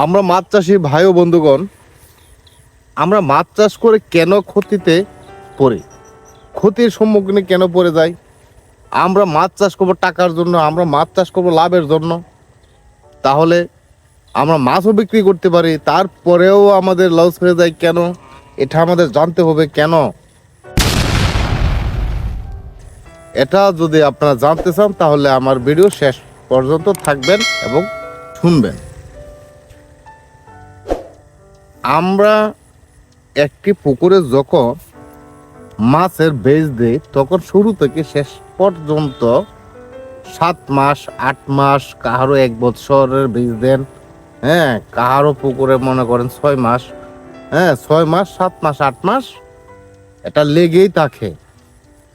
আমরা মাছ চাষি ভাই ও বন্ধুগণ, আমরা মাছ চাষ করে কেন ক্ষতিতে পড়ি? ক্ষতির সম্মুখীনে কেন পড়ে যাই? আমরা মাছ চাষ করব টাকার জন্য, আমরা মাছ চাষ করব লাভের জন্য। তাহলে আমরা মাছও বিক্রি করতে পারি, তারপরেও আমাদের লস হয়ে যায় কেন? এটা আমাদের জানতে হবে কেন? এটা যদি আপনারা জানতে চান, তাহলে আমার ভিডিও শেষ পর্যন্ত থাকবেন এবং শুনবেন। আমরা একটি পুকুরে যখন মাছের বেজ দিই, তখন শুরু থেকে শেষ পর্যন্ত সাত মাস, আট মাস কাহারও এক বছরের বীজ দেন। হ্যাঁ কাহারও পুকুরে মনে করেন ছয় মাস। হ্যাঁ ছয় মাস, সাত মাস, আট মাস, এটা লেগেই থাকে।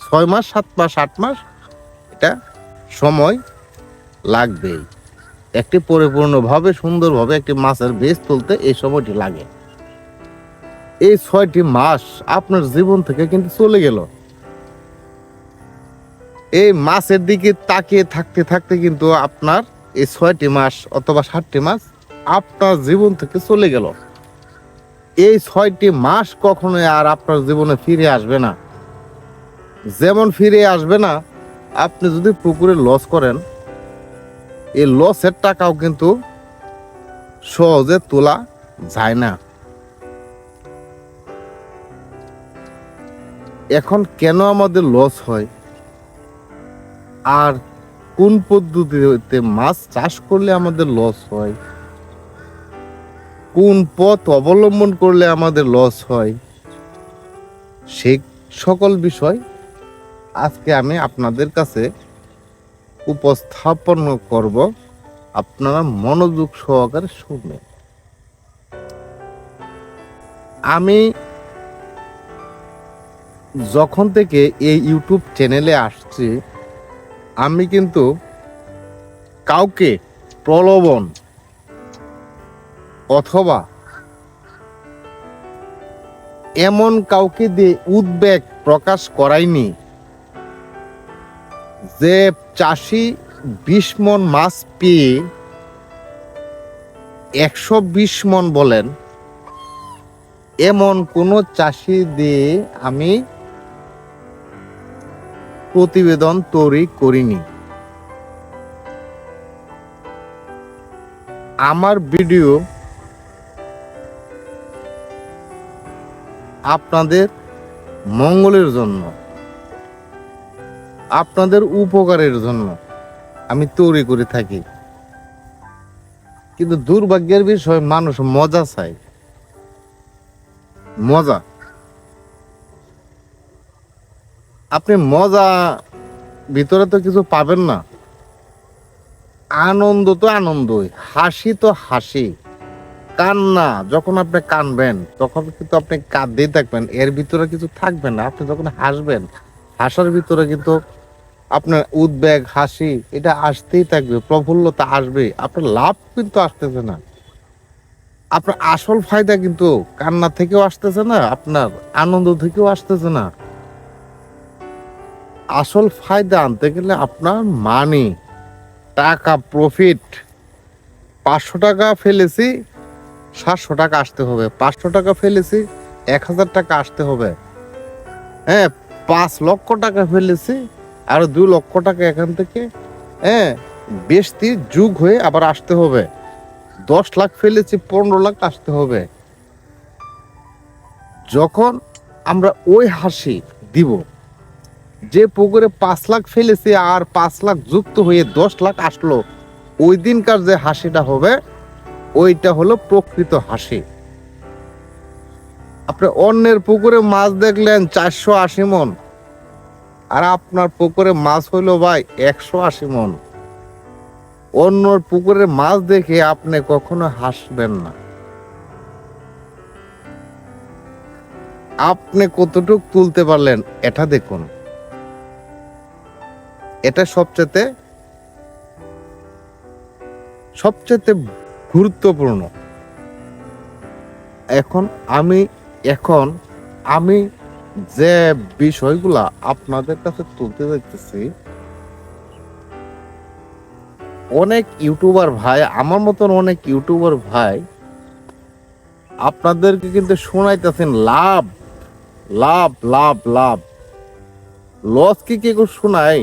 ছয় মাস, সাত মাস, আট মাস, এটা সময় লাগবেই। একটি পরিপূর্ণভাবে, সুন্দরভাবে একটি মাছের বীজ তুলতে এই সময়টি লাগে। এই ছয়টি মাস আপনার জীবন থেকে কিন্তু চলে গেল। এই মাছের দিকে তাকিয়ে থাকতে থাকতে কিন্তু আপনার এই ছয়টি মাস অথবা সাতটি মাস আপনার জীবন থেকে চলে গেল। এই ছয়টি মাস কখনোই আর আপনার জীবনে ফিরে আসবে না। যেমন ফিরে আসবে না, আপনি যদি পুকুরে লস করেন এই লসের টাকাও কিন্তু সহজে তোলা যায় না। এখন কেন আমাদের লস হয়? আর কোন পদ্ধতিতে মাছ চাষ করলে আমাদের লস হয়? কোন পথ অবলম্বন করলে আমাদের লস হয়? সেই সকল বিষয় আজকে আমি আপনাদের কাছে উপস্থাপন করব আপনারা মনোযোগ সহকারে শুনবেন। আমি যখন থেকে এই ইউটিউব চ্যানেলে আসছি, আমি কিন্তু কাউকে প্রলোভন অথবা এমন কাউকে দিয়ে উদ্বেগ প্রকাশ করাইনি। যে চাষি বিশ মন মাছ পেয়ে একশো বিশ মন বলেন, এমন কোনো চাষি দিয়ে আমি প্রতিবেদন তৈরি করিনি। আমার ভিডিও আপনাদের মঙ্গলের জন্য। আপনাদের উপকারের জন্য আমি তৈরি করে থাকি। কিন্তু দুর্ভাগ্যের বিষয়, মানুষ মজা চায়। মজা। আপনি মজা ভিতরে তো কিছু পাবেন না। আনন্দ তো আনন্দই, হাসি তো হাসি। কান্না, যখন আপনি কানবেন, তখন কিন্তু আপনি কাঁদতেই থাকবেন। এর ভিতরে কিছু থাকবে না। আপনি যখন হাসবেন হাসার ভিতরে কিন্তু আপনার উদ্বেগ, হাসি, এটা আসতেই থাকবে, প্রফুল্লতা আসবে। আপনার লাভ কিন্তু আসতেছে না। আপনার আসল ফায়দা কিন্তু কান্না থেকেও আসতেছে না, আপনার আনন্দ থেকেও আসতেছে না। আসল ফায়দা আনতে গেলে আপনার মানি টাকা প্রফিট পাঁচশো টাকা ফেলেছি, সাতশো টাকা আসতে হবে। পাঁচশো টাকা ফেলেছি, এক হাজার টাকা আসতে হবে। হ্যাঁ পাঁচ লক্ষ টাকা ফেলেছি আর দু লক্ষ টাকা এখান থেকে হ্যাঁ বেশি যুগ হয়ে আবার আসতে হবে। দশ লাখ ফেলেছি, পনেরো লাখ আসতে হবে। যখন আমরা ওই হাসি দিব, যে পুকুরে পাঁচ লাখ ফেলেছি আর পাঁচ লাখ যুক্ত হয়ে দশ লাখ আসলো, ওই দিনকার যে হাসিটা হবে, ওইটা হলো প্রকৃত হাসি। আপনি অন্যের পুকুরে মাছ দেখলেন চারশো আশি মন আর আপনার পুকুরে মাছ হইল ভাই একশো আশি মন। অন্যর পুকুরের মাছ দেখে আপনি কখনো হাসবেন না। আপনি কতটুক তুলতে পারলেন, এটা দেখুন। এটা সবচেয়ে সবচেয়ে গুরুত্বপূর্ণ। এখন আমি এখন আমি যে বিষয়গুলা আপনাদের কাছে তুলতে যাইতেছি অনেক ইউটিউবার ভাই, আমার মতন অনেক ইউটিউবার ভাই, আপনাদেরকে কিন্তু শোনাইতেছেন লাভ লাভ লাভ লাভ। লস কি কি শোনাই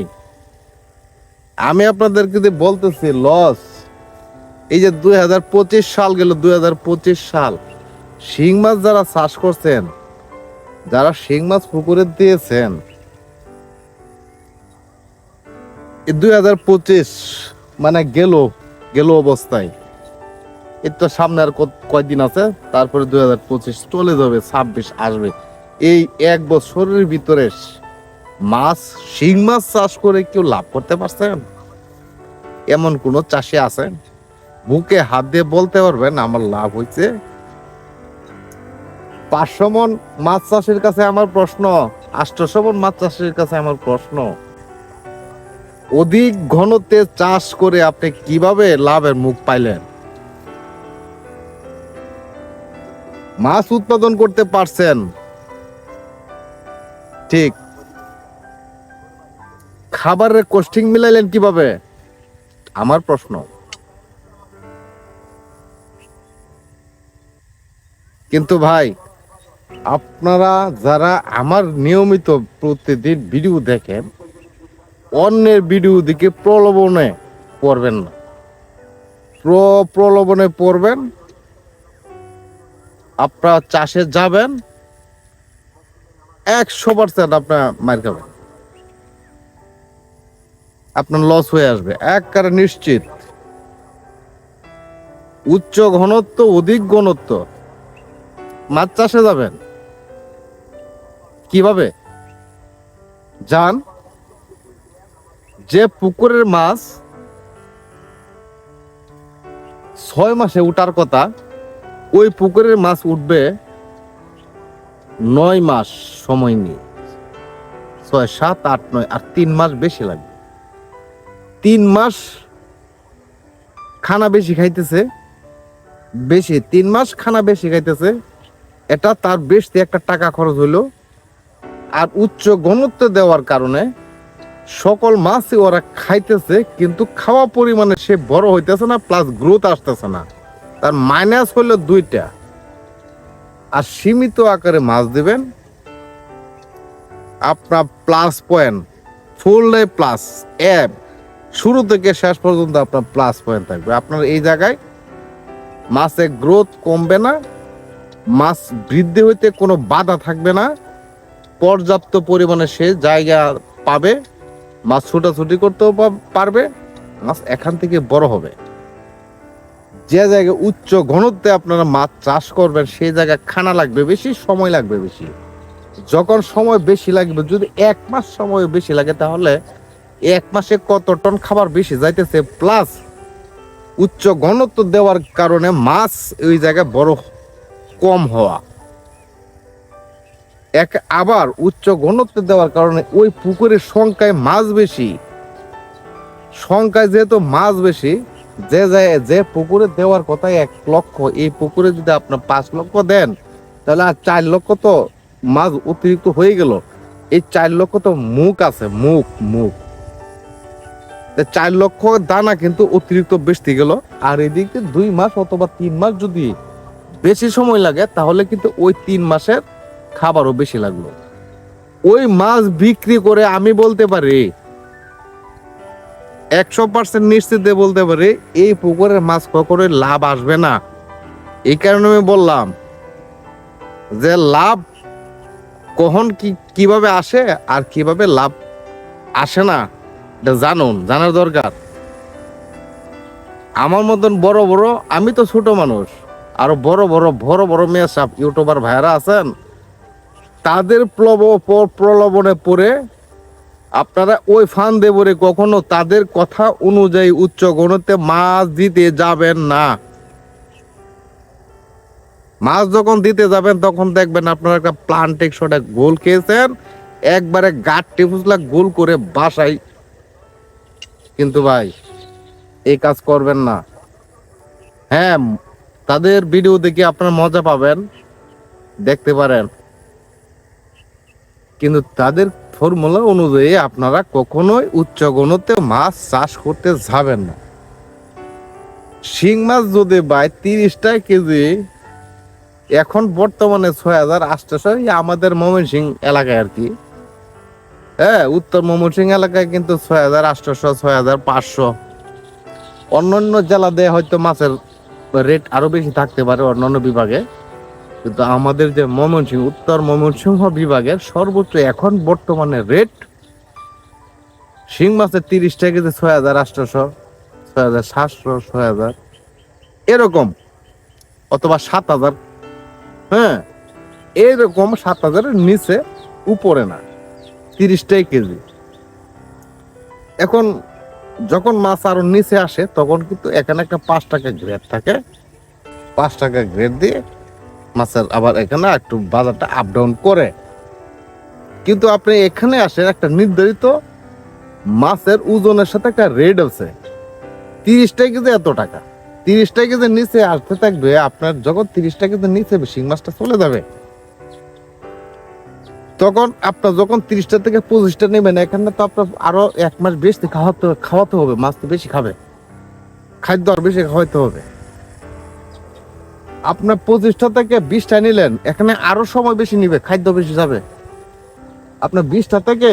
আমি আপনাদেরকে যে বলতেছি লস এই যে দুই হাজার পঁচিশ সাল গেল, দুই হাজার পঁচিশ সাল। শিং মাছ যারা চাষ করছেন যারা শিং মাছ পুকুরে দিয়েছেন। দুই হাজার পঁচিশ মানে গেল গেল অবস্থায়। এর তো সামনে আর কয়দিন আছে? তারপরে দুই হাজার পঁচিশ চলে যাবে, ছাব্বিশ আসবে। এই এক বছরের ভিতরে মাছ, শিং মাছ চাষ করে কেউ লাভ করতে পারছেন? এমন কোন চাষি আছেন? বুকে হাত দিয়ে বলতে পারবেন, আমার লাভ হয়েছে। পাঁচশো মন মাছ চাষের কাছে আমার প্রশ্ন, আটশোশো মন মাছ চাষের কাছে আমার প্রশ্ন, অধিক ঘনত্বে চাষ করে আপনি কীভাবে লাভের মুখ পাইলেন? মাছ উৎপাদন করতে পারছেন। ঠিক। খাবারের কোস্টিং মিলাইলেন কীভাবে? আমার প্রশ্ন। কিন্তু ভাই আপনারা যারা আমার নিয়মিত প্রতিদিন ভিডিও দেখেন, অন্যের ভিডিও দিকে প্রলোভনে পড়বেন না। প্র- প্রলোভনে পড়বেন, আপনার চাষে যাবেন, একশো পার্সেন্ট আপনার মার খাবেন। আপনার লস হয়ে আসবে। একবারে নিশ্চিত। উচ্চ ঘনত্ব, অধিক ঘনত্ব মাছ চাষে যাবেন? কীভাবে? যান। যে পুকুরের মাছ ছয় মাসে উঠার কথা, ওই পুকুরের মাছ উঠবে নয় মাস সময় নিয়ে। ছয়, সাত, আট, নয় আর তিন মাস বেশি লাগবে। তিন মাস খানা বেশি খাইতেছে, বেশি, তিন মাস খানা বেশি খাইতেছে এটা তার বেশি একটা টাকা খরচ হইল। আর উচ্চ ঘনত্ব দেওয়ার কারণে সকল মাছই ওরা খাইতেছে, কিন্তু খাওয়া পরিমাণে সে বড় হইতেছে না প্লাস গ্রোথ আসতেছে না। তার মাইনাস হলো দুইটা। আর সীমিত আকারে মাছ দিবেন। আপনার plus point full day plus app শুরু থেকে শেষ পর্যন্ত আপনার প্লাস পয়েন্ট থাকবে। আপনার এই জায়গায় মাছের গ্রোথ কমবে না। মাছ বৃদ্ধি হইতে কোনো বাধা থাকবে না। পর্যাপ্ত পরিমাণে সে জায়গা পাবে, মাছ ছুটাছুটি করতেও পারবে, মাছ এখান থেকে বড় হবে। যে জায়গায় উচ্চ ঘনত্বে আপনারা মাছ চাষ করবেন, সেই জায়গায় খানা লাগবে, বেশি সময় লাগবে বেশি। যখন সময় বেশি লাগবে, যদি এক মাস সময় বেশি লাগে, তাহলে এক মাসে কত টন খাবার বেশি যাইতেছে? প্লাস উচ্চ ঘনত্ব দেওয়ার কারণে মাছ ওই জায়গায় বড় কম হওয়া। এক আবার উচ্চ ঘনত্ব দেওয়ার কারণে ওই পুকুরের সংখ্যায় মাছ বেশি। সংখ্যায় যেহেতু মাছ বেশি, যে যায়, যে পুকুরে দেওয়ার কথা এক লক্ষ। এই পুকুরে যদি আপনার পাঁচ লক্ষ দেন, তাহলে আর চার লক্ষ তো মাছ অতিরিক্ত হয়ে গেল। এই চার লক্ষ তো মুখ আছে, মুখ মুখ। চার লক্ষ দানা কিন্তু অতিরিক্ত বেশি গেল। আর এদিকে দুই মাস অথবা তিন মাস যদি বেশি সময় লাগে, তাহলে কিন্তু ওই তিন মাসের খাবারও বেশি লাগল। ওই মাছ বিক্রি করে আমি বলতে পারি, একশো পার্সেন্ট নিশ্চিত বলতে পারি, এই পুকুরের মাছ কখনোই লাভ আসবে না। এই কারণে আমি বললাম যে লাভ কখন কি, কীভাবে আসে আর কীভাবে লাভ আসে না, এটা জানুন, জানার দরকার। আমার মতন বড় বড়, আমি তো ছোট মানুষ। আরও বড় বড় বড় বড় মেয়ে সব ইউটিউবার ভাইরা আছেন, তাদের প্লব প- প্রলোভনে পড়ে আপনারা ওই ফান দেবরে কখনো তাদের কথা অনুযায়ী উচ্চ গণতে মাছ দিতে যাবেন না। মাছ যখন দিতে যাবেন, তখন দেখবেন আপনারা একটা প্লান্টেক শটে গোল খেয়েছেন, একবারে গাট টিপুসলা গোল করে বাসায়। কিন্তু ভাই এই কাজ করবেন না। হ্যাঁ তাদের ভিডিও দেখে আপনারা মজা পাবেন। দেখতে পারেন। কিন্তু তাদের ফর্মুলা অনুযায়ী আপনারা কখনোই উচ্চ গণতে মাছ চাষ করতে যাবেন না। শিং মাছ যদি বাই তিরিশটা কেজি, এখন বর্তমানে ছয় হাজার আটশোশো আমাদের ময়মনসিং এলাকায় আর কি। হ্যাঁ উত্তর ময়মনসিং এলাকায় কিন্তু ছয় হাজার আটশোশো ছয় হাজার পাঁচশো। অন্যান্য জেলাতে হয়তো মাছের রেট আরও বেশি থাকতে পারে অন্যান্য বিভাগে। কিন্তু আমাদের যে ময়মনসিংহ, উত্তর ময়মনসিংহ বিভাগের সর্বোচ্চ এখন বর্তমানে রেট শিং মাছের তিরিশ টাকা কেজি ছয় হাজার আটশোশো, ছয় হাজার সাতশো, ছয় হাজার। এরকম, অথবা সাত হাজার। হ্যাঁ এরকম সাত হাজারের নিচে উপরে না তিরিশটাই কেজি। এখন যখন মাছ আরও নিচে আসে, তখন কিন্তু এখানে একটা পাঁচ টাকা গ্রেড থাকে। পাঁচ টাকা গ্রেড দিয়ে মাছের আবার এখানে একটু বাজারটা আপ ডাউন করে। কিন্তু আপনি এখানে আসেন, একটা নির্ধারিত মাছের ওজনের সাথে একটা রেট আছে। তিরিশটা কেজি এত টাকা। তিরিশটা কেজি নিচে আসতে থাকবে, আপনার যখন তিরিশটা কেজি নিচে শিং মাছটা চলে যাবে। তখন আপনার যখন তিরিশটা থেকে পঁচিশটা নেবেন, এখানে তো আপনার আরও এক মাস বেশি খাওয়াতে খাওয়াতে হবে, মাছ তো বেশি খাবে। খাদ্য আর বেশি খাওয়াতে হবে। আপনার পঁচিশটা থেকে বিশটা নিলেন, এখানে আরও সময় বেশি নিবে, খাদ্য বেশি যাবে। আপনার বিশটা থেকে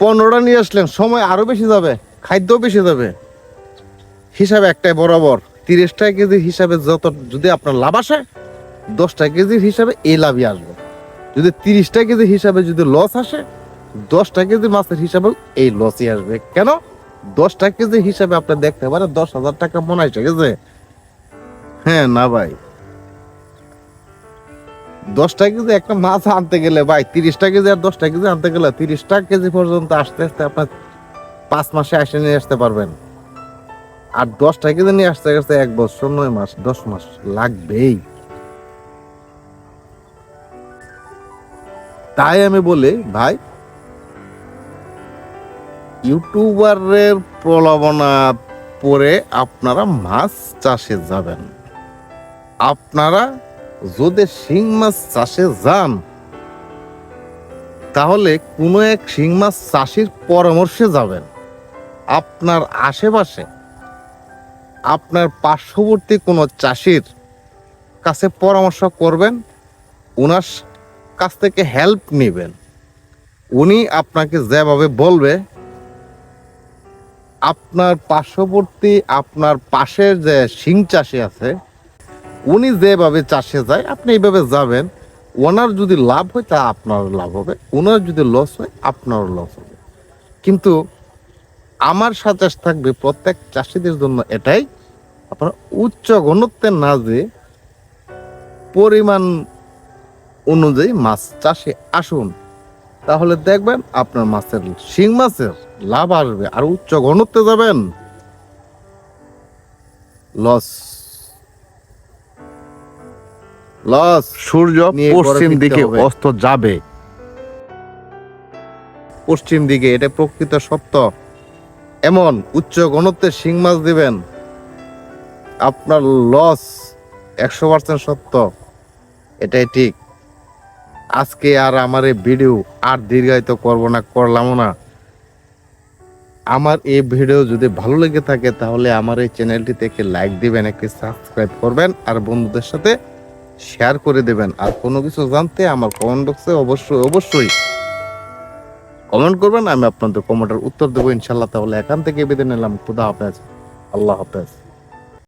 পনেরোটা নিয়ে আসলেন, সময় আরও বেশি যাবে, খাদ্য বেশি যাবে। হিসাবে একটাই বরাবর, তিরিশটা কেজি হিসাবে যত, যদি আপনার লাভ আসে, দশটা কেজির হিসাবে এই লাভই আসবে। যদি তিরিশটা কেজি হিসাবে যদি লস আসে, দশটা কেজি মাছের হিসাবে এই লসই আসবে। কেন? দশটা কেজি হিসাবে আপনি দেখতে পারেন, দশ হাজার টাকা মনে হয় ঠিক হ্যাঁ না ভাই। দশটা কেজি একটা মাছ আনতে গেলে ভাই, তিরিশটা কেজি আর দশটা কেজি আনতে গেলে তিরিশটা কেজি পর্যন্ত আসতে আসতে আপনার পাঁচ মাসে এসে নিয়ে আসতে পারবেন। আর দশটা কেজি নিয়ে আসতে আসতে এক বছর, নয় মাস, দশ মাস লাগবেই। তাই আমি বলি, ভাই, ইউটিউবারের প্রলোভনা পরে আপনারা মাছ চাষে যাবেন। আপনারা যদি শিং মাছ চাষে যান, তাহলে কোনো এক শিং মাছ চাষির পরামর্শে যাবেন। আপনার আশেপাশে, আপনার পার্শ্ববর্তী কোনো চাষির কাছে পরামর্শ করবেন ওনার কাছ থেকে হেল্প নেবেন। উনি আপনাকে যেভাবে বলবে, আপনার পার্শ্ববর্তী, আপনার পাশের যে শিং চাষি আছে, উনি যেভাবে চাষে যায়, আপনি এইভাবে যাবেন, ওনার যদি লাভ হয়, তা আপনার লাভ হবে, ওনার যদি লস হয় আপনারও লস হবে। কিন্তু আমার সাজেস্ট থাকবে প্রত্যেক চাষিদের জন্য এটাই, আপনার উচ্চ ঘনত্বের না যে পরিমাণ অনুযায়ী মাছ চাষে আসুন। তাহলে দেখবেন আপনার মাছের শিং মাছের লাভ আসবে আর উচ্চ ঘনত্বে যাবেন। লস। লস। সূর্য পশ্চিম দিকে অস্ত যাবে। পশ্চিম দিকে এটা প্রকৃত সত্য। এমন উচ্চ ঘনত্বের শিং মাছ দিবেন। আপনার লস একশো পার্সেন্ট সত্য। এটাই ঠিক। আজকে আর আমার এই ভিডিও আর দীর্ঘায়িত করব না, করলামও না। আমার এই ভিডিও যদি ভালো লেগে থাকে তাহলে আমার এই চ্যানেলটি থেকে লাইক দিবেন, একটি সাবস্ক্রাইব করবেন আর বন্ধুদের সাথে শেয়ার করে দেবেন। আর কোনো কিছু জানতে আমার কমেন্ট বক্সে অবশ্যই অবশ্যই কমেন্ট করবেন। আমি আপনাদের কমেন্টের উত্তর দেবো ইনশাল্লাহ তাহলে এখান থেকে বেঁধে নিলাম। খুদা হাফেজ। আল্লাহ হাফেজ।